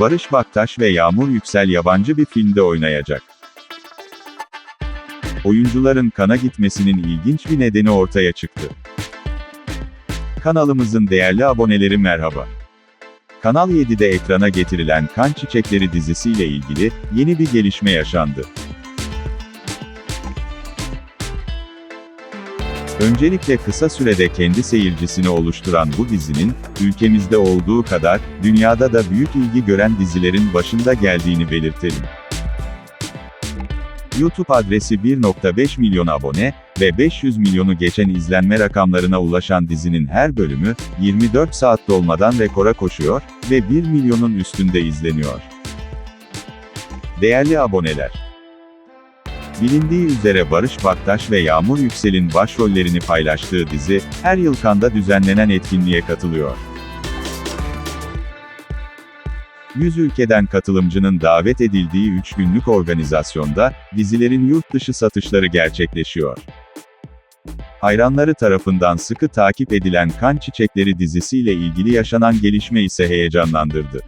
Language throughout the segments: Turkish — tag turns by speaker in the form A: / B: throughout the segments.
A: Barış Baktaş ve Yağmur Yüksel yabancı bir filmde oynayacak. Oyuncuların kana gitmesinin ilginç bir nedeni ortaya çıktı. Kanalımızın değerli aboneleri merhaba. Kanal 7'de ekrana getirilen Kan Çiçekleri dizisiyle ilgili yeni bir gelişme yaşandı. Öncelikle kısa sürede kendi seyircisini oluşturan bu dizinin, ülkemizde olduğu kadar, dünyada da büyük ilgi gören dizilerin başında geldiğini belirtelim. YouTube adresi 1.5 milyon abone ve 500 milyonu geçen izlenme rakamlarına ulaşan dizinin her bölümü, 24 saat dolmadan rekora koşuyor ve 1 milyonun üstünde izleniyor. Değerli aboneler, Bilindiği üzere Barış Baktaş ve Yağmur Yüksel'in başrollerini paylaştığı dizi, her yıl Cannes'da düzenlenen etkinliğe katılıyor. 100 ülkeden katılımcının davet edildiği 3 günlük organizasyonda, dizilerin yurt dışı satışları gerçekleşiyor. Hayranları tarafından sıkı takip edilen Kan Çiçekleri dizisiyle ilgili yaşanan gelişme ise heyecanlandırdı.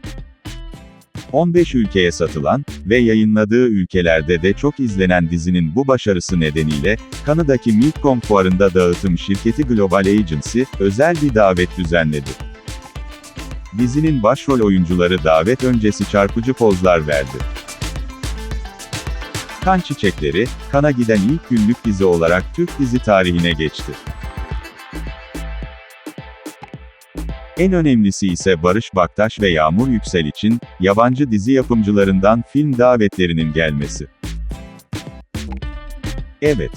A: 15 ülkeye satılan ve yayınladığı ülkelerde de çok izlenen dizinin bu başarısı nedeniyle, Kanada'daki Milcom fuarında dağıtım şirketi Global Agency, özel bir davet düzenledi. Dizinin başrol oyuncuları davet öncesi çarpıcı pozlar verdi. Kan Çiçekleri, Kana giden ilk günlük dizi olarak Türk dizi tarihine geçti. En önemlisi ise Barış Baktaş ve Yağmur Yüksel için, yabancı dizi yapımcılarından film davetlerinin gelmesi. Evet.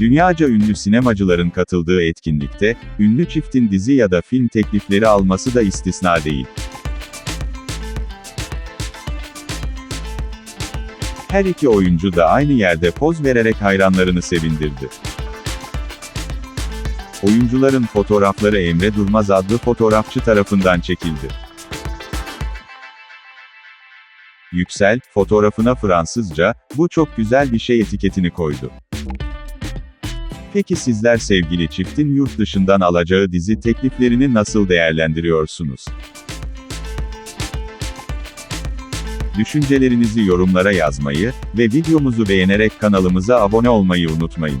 A: Dünyaca ünlü sinemacıların katıldığı etkinlikte, ünlü çiftin dizi ya da film teklifleri alması da istisna değil. Her iki oyuncu da aynı yerde poz vererek hayranlarını sevindirdi. Oyuncuların fotoğrafları Emre Durmaz adlı fotoğrafçı tarafından çekildi. Yüksel, fotoğrafına Fransızca, bu çok güzel bir şey etiketini koydu. Peki sizler sevgili çiftin yurt dışından alacağı dizi tekliflerini nasıl değerlendiriyorsunuz? Düşüncelerinizi yorumlara yazmayı ve videomuzu beğenerek kanalımıza abone olmayı unutmayın.